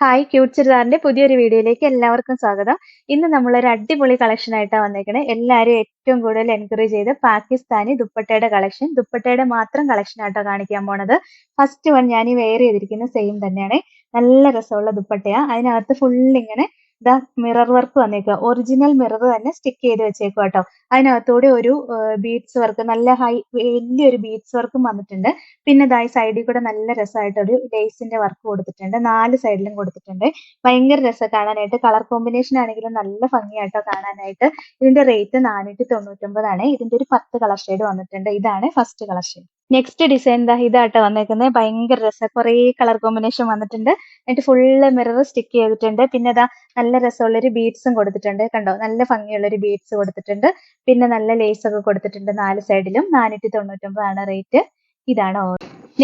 Hi cute ചുരിദാറിന്റെ പുതിയൊരു വീഡിയോയിലേക്ക് എല്ലാവർക്കും സ്വാഗതം. ഇന്ന് നമ്മൾ ഒരു അടിപൊളി കളക്ഷൻ ആയിട്ടാണ് വന്നേക്കണേ. എല്ലാവരും ഏറ്റവും കൂടുതൽ എൻക്വയറി ചെയ്ത് പാകിസ്ഥാനി ദുപ്പട്ടയുടെ കളക്ഷൻ ദുപ്പട്ടയുടെ മാത്രം കളക്ഷൻ ആയിട്ടോ കാണിക്കാൻ പോണത്. ഫസ്റ്റ് വൺ ഞാൻ ഈ വെയർ ചെയ്തിരിക്കുന്ന സെയിം തന്നെയാണ്. നല്ല രസമുള്ള ദുപ്പട്ടയാണ് അതിനകത്ത് ഫുൾ ഇങ്ങനെ ദാ മിറർ വർക്ക് വന്നേക്കുക ഒറിജിനൽ മിറർ തന്നെ സ്റ്റിക്ക് ചെയ്ത് വെച്ചേക്കുക കേട്ടോ അതിനകത്തൂടെ ഒരു ബീഡ്സ് വർക്ക് നല്ല ഹൈ വലിയൊരു ബീഡ്സ് വർക്കും വന്നിട്ടുണ്ട്. പിന്നെ ദാ ഈ സൈഡിൽ കൂടെ നല്ല രസമായിട്ട് ഒരു ലേസിന്റെ വർക്ക് കൊടുത്തിട്ടുണ്ട്. നാല് സൈഡിലും കൊടുത്തിട്ടുണ്ട്. ഭയങ്കര രസം കാണാനായിട്ട്. കളർ കോമ്പിനേഷൻ ആണെങ്കിലും നല്ല ഭംഗിയായിട്ടോ കാണാനായിട്ട്. ഇതിന്റെ റേറ്റ് നാനൂറ്റി തൊണ്ണൂറ്റൊമ്പതാണ് ഇതിന്റെ ഒരു പത്ത് കളർ ഷെയ്ഡ് വന്നിട്ടുണ്ട്. ഇതാണ് first colour shade next design ദാ ഇതാട്ടോ വന്നേക്കുന്നത് ഭയങ്കര രസം. കുറേ കളർ കോമ്പിനേഷൻ വന്നിട്ടുണ്ട്. എന്നിട്ട് ഫുള്ള് മിറർ സ്റ്റിക്ക് ചെയ്തിട്ടുണ്ട്. പിന്നെ ഇതാ നല്ല രസമുള്ളൊരു ബീഡ്സും കൊടുത്തിട്ടുണ്ട്. കണ്ടോ? നല്ല ഭംഗിയുള്ളൊരു ബീഡ്സ് കൊടുത്തിട്ടുണ്ട്. പിന്നെ നല്ല ലേസ് ഒക്കെ കൊടുത്തിട്ടുണ്ട് നാല് സൈഡിലും നാനൂറ്റി തൊണ്ണൂറ്റൊമ്പതാണ് റേറ്റ് ഇതാണ്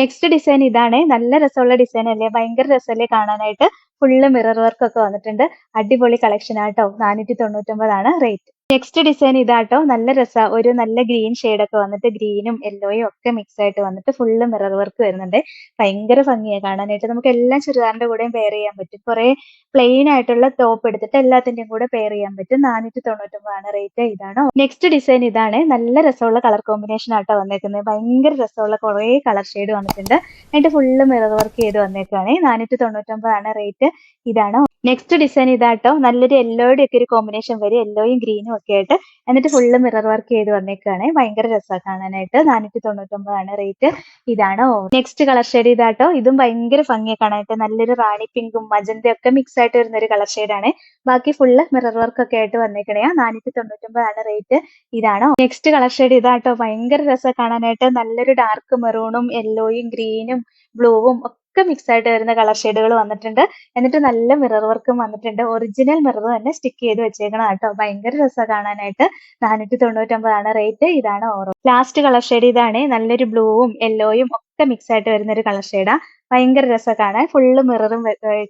നെക്സ്റ്റ് ഡിസൈൻ ഇതാണ്. നല്ല രസമുള്ള ഡിസൈൻ അല്ലേ? ഭയങ്കര രസമല്ലേ കാണാനായിട്ട്? ഫുള്ള് മിറർ വർക്ക് ഒക്കെ വന്നിട്ടുണ്ട്. അടിപൊളി കളക്ഷൻ ആട്ടോ. നാനൂറ്റി തൊണ്ണൂറ്റൊമ്പതാണ് റേറ്റ് നെക്സ്റ്റ് ഡിസൈൻ ഇതാട്ടോ. നല്ല രസ. ഒരു നല്ല ഗ്രീൻ ഒക്കെ വന്നിട്ട് ഗ്രീനും യെല്ലോയും ഒക്കെ മിക്സ് ആയിട്ട് വന്നിട്ട് ഫുള്ള് മിറർ വർക്ക് വരുന്നുണ്ട്. ഭയങ്കര ഭംഗിയാണ് കാണാനായിട്ട്. നമുക്ക് എല്ലാം ചുരിദാറിന്റെ കൂടെയും പെയർ ചെയ്യാൻ പറ്റും. കുറെ പ്ലെയിൻ ആയിട്ടുള്ള ടോപ്പ് എടുത്തിട്ട് എല്ലാത്തിന്റെയും കൂടെ പെയർ ചെയ്യാൻ പറ്റും. നാനൂറ്റി തൊണ്ണൂറ്റൊമ്പതാണ് റേറ്റ് ഇതാണ്. നെക്സ്റ്റ് ഡിസൈൻ ഇതാണ്. നല്ല രസമുള്ള കളർ കോമ്പിനേഷൻ ആട്ടോ വന്നേക്കുന്നത് ഭയങ്കര രസമുള്ള കുറെ കളർ ഷെയ്ഡ് വന്നിട്ടുണ്ട്. എന്നിട്ട് ഫുള്ള് മിറർ വർക്ക് ചെയ്ത് വന്നേക്കുവാണ്. നാനൂറ്റി തൊണ്ണൂറ്റൊമ്പതാണ് റേറ്റ് ഇതാണ്. നെക്സ്റ്റ് ഡിസൈൻ ഇതാട്ടോ. നല്ലൊരു യെല്ലോയുടെ ഒക്കെ ഒരു കോമ്പിനേഷൻ വരും. യെല്ലോയും ഗ്രീനും ഒക്കെ ആയിട്ട്. എന്നിട്ട് ഫുള്ള് മിറർ വർക്ക് ചെയ്ത് വന്നേക്കുകയാണ് ഭയങ്കര രസമാണ് കാണാനായിട്ട്. നാനൂറ്റി തൊണ്ണൂറ്റൊമ്പതാണ് റേറ്റ് ഇതാണ് നെക്സ്റ്റ് കളർ ഷെയ്ഡ് ഇതാട്ടോ. ഇതും ഭയങ്കര ഭംഗിയാണ് കാണാനായിട്ട്. നല്ലൊരു റാണി പിങ്കും മജന്തയും ഒക്കെ മിക്സ് ആയിട്ട് വരുന്ന ഒരു കളർ ഷെയ്ഡാണ് ബാക്കി ഫുള്ള് മിറർ വർക്ക് ഒക്കെ ആയിട്ട് വന്നേക്കണേ. നാനൂറ്റി തൊണ്ണൂറ്റൊമ്പതാണ് റേറ്റ് ഇതാണ് നെക്സ്റ്റ് കളർ ഷെയ്ഡ് ഇതാട്ടോ. ഭയങ്കര രസം കാണാനായിട്ട്. നല്ലൊരു ഡാർക്ക് മെറൂണും യെല്ലോയും ഗ്രീനും ബ്ലൂവും ഒക്കെ മിക്സ് ആയിട്ട് വരുന്ന കളർ ഷെയ്ഡുകൾ വന്നിട്ടുണ്ട്. എന്നിട്ട് നല്ല മിറർ വർക്കും വന്നിട്ടുണ്ട്. ഒറിജിനൽ മിറർ തന്നെ സ്റ്റിക്ക് ചെയ്ത് വെച്ചേക്കണം കേട്ടോ ഭയങ്കര രസമാണ് കാണാനായിട്ട്. നാനൂറ്റി തൊണ്ണൂറ്റൊമ്പതാണ് റേറ്റ് ഇതാണ് ഓറോ. ലാസ്റ്റ് കളർ ഷെയ്ഡ് ഇതാണ്. നല്ലൊരു ബ്ലൂവും യെല്ലോയും ഒക്കെ മിക്സ് ആയിട്ട് വരുന്ന ഒരു കളർ ഷെയ്ഡാ ഭയങ്കര രസമാണ് കാണാൻ ഫുള്ള് മിററും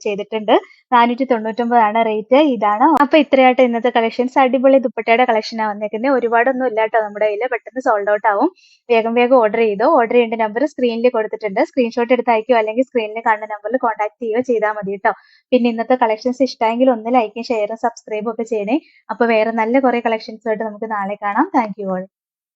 ചെയ്തിട്ടുണ്ട്. നാനൂറ്റി തൊണ്ണൂറ്റൊമ്പതാണ് റേറ്റ് ഇതാണ്. അപ്പൊ ഇത്രയായിട്ട് ഇന്നത്തെ കളക്ഷൻസ് അടിപൊളി ദുപ്പട്ടയുടെ കളക്ഷനാണ് വന്നേക്കുന്നത് ഒരുപാടൊന്നും ഇല്ല കേട്ടോ നമ്മുടെ കയ്യിൽ പെട്ടെന്ന് സോൾഡ് ഔട്ട് ആവും. വേഗം വേഗം ഓർഡർ ചെയ്തോ. ഓർഡർ ചെയ്യേണ്ട നമ്പർ സ്ക്രീനിൽ കൊടുത്തിട്ടുണ്ട്. സ്ക്രീൻഷോട്ട് എടുത്ത് അയക്കുകയോ അല്ലെങ്കിൽ സ്ക്രീനിൽ കാണുന്ന നമ്പറിൽ കോൺടാക്ട് ചെയ്യുകയോ ചെയ്താൽ മതി കേട്ടോ പിന്നെ ഇന്നത്തെ കളക്ഷൻസ് ഇഷ്ടമെങ്കിൽ ഒന്ന് ലൈക്കും ഷെയറും സബ്സ്ക്രൈബും ഒക്കെ ചെയ്യണേ. അപ്പൊ വേറെ നല്ല കുറെ കളക്ഷൻസ് ആയിട്ട് നമുക്ക് നാളെ കാണാം. Thank you all